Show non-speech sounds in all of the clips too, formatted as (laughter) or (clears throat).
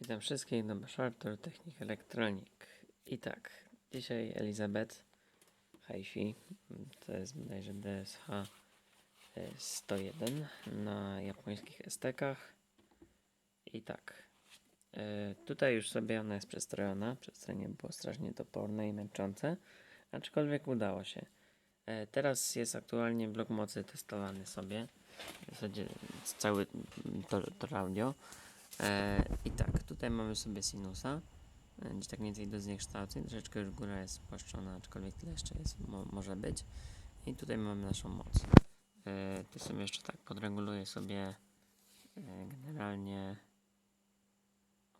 Witam wszystkich, no Artur, Technik Elektronik. I tak, dzisiaj Elizabeth Hi-Fi, to jest bodajże DSH e, 101 na japońskich estekach. I tak, e, tutaj już sobie ona jest przestrojona, przestroje było strasznie toporne i męczące, aczkolwiek udało się. E, Teraz jest aktualnie blok mocy testowany sobie, w zasadzie cały tor, tor audio. E, I tak, tutaj mamy sobie sinusa, e, gdzie tak mniej więcej do zniekształceń, troszeczkę już góra jest spłaszczona, aczkolwiek tyle jeszcze jest, mo, może być. I tutaj mamy naszą moc. E, tu sobie jeszcze tak podreguluję sobie e, generalnie.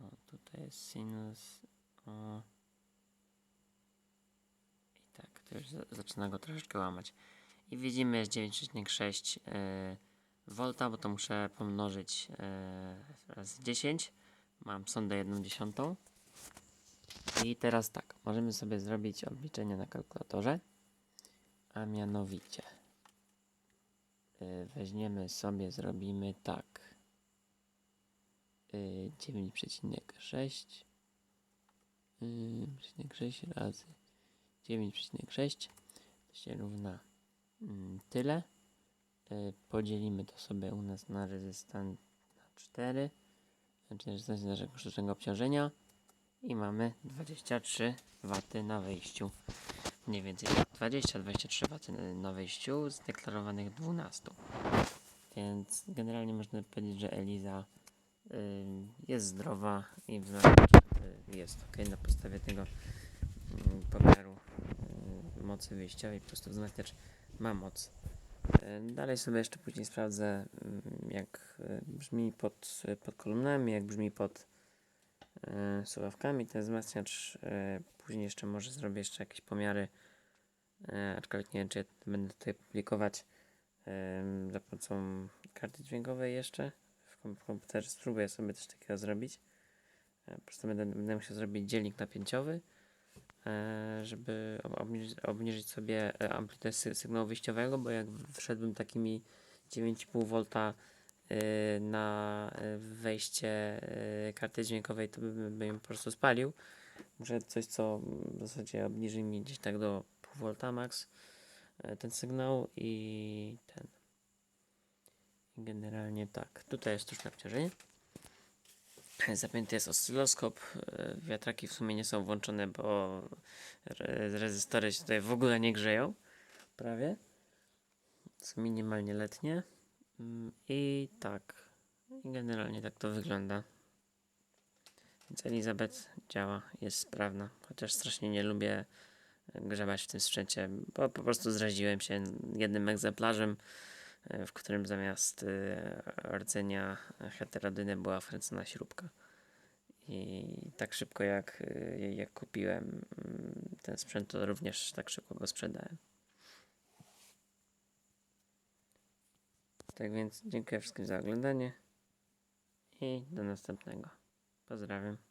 O, tutaj jest sinus. O. I tak, to już za, zaczyna go troszeczkę łamać. I widzimy jest 9,6 e, volta, bo to muszę pomnożyć e, razy 10. Mam sondę 1 dziesiątą. I teraz tak, możemy sobie zrobić obliczenie na kalkulatorze. A mianowicie e, weźmiemy sobie, zrobimy tak. E, 9,6 y, 9,6 razy 9,6 to się równa mm, tyle. Y, Podzielimy to sobie u nas na rezystant na 4, czyli rezystancję naszego sztucznego obciążenia i mamy 23 W na wejściu. Mniej więcej 20-23 W na wejściu z deklarowanych 12. Więc generalnie można powiedzieć, że Eliza y, jest zdrowa i y, jest ok na podstawie tego mm, pomiaru y, mocy wyjściowej. Po prostu wzmacniacz ma moc. E, Dalej sobie jeszcze później sprawdzę, mm, jak e, brzmi pod, pod kolumnami, jak brzmi pod e, słuchawkami ten wzmacniacz. Później jeszcze może zrobię jeszcze jakieś pomiary, aczkolwiek nie wiem, czy ja będę tutaj publikować za pomocą karty dźwiękowej jeszcze w, kom- w komputerze. Spróbuję sobie coś takiego zrobić. Po prostu będę, będę musiał zrobić dzielnik napięciowy żeby ob- obniżyć, sobie e, amplitudę sy- sygnału wyjściowego, bo jak wszedłbym takimi 9,5 V e, na e, wejście e, karty dźwiękowej, to bym, ją po prostu spalił. Muszę coś, co w zasadzie obniży mi gdzieś tak do pół V max e, ten sygnał i ten. Generalnie tak. Tutaj jest sztuczne obciążenie. (clears throat) Zapięty jest oscyloskop. e, Wiatraki w sumie nie są włączone, bo re- rezystory się tutaj w ogóle nie grzeją. Prawie. Są minimalnie letnie. Mm, I tak. Generalnie tak to wygląda. Więc Elizabeth działa, jest sprawna. Chociaż strasznie nie lubię grzebać w tym sprzęcie, bo po prostu zraziłem się jednym egzemplarzem, w którym zamiast e, rdzenia heterodyny była wkręcona śrubka. I tak szybko jak, y, jak kupiłem mm, ten sprzęt, to również tak szybko go sprzedałem. Tak więc dziękuję wszystkim za oglądanie i do następnego. Pozdrawiam.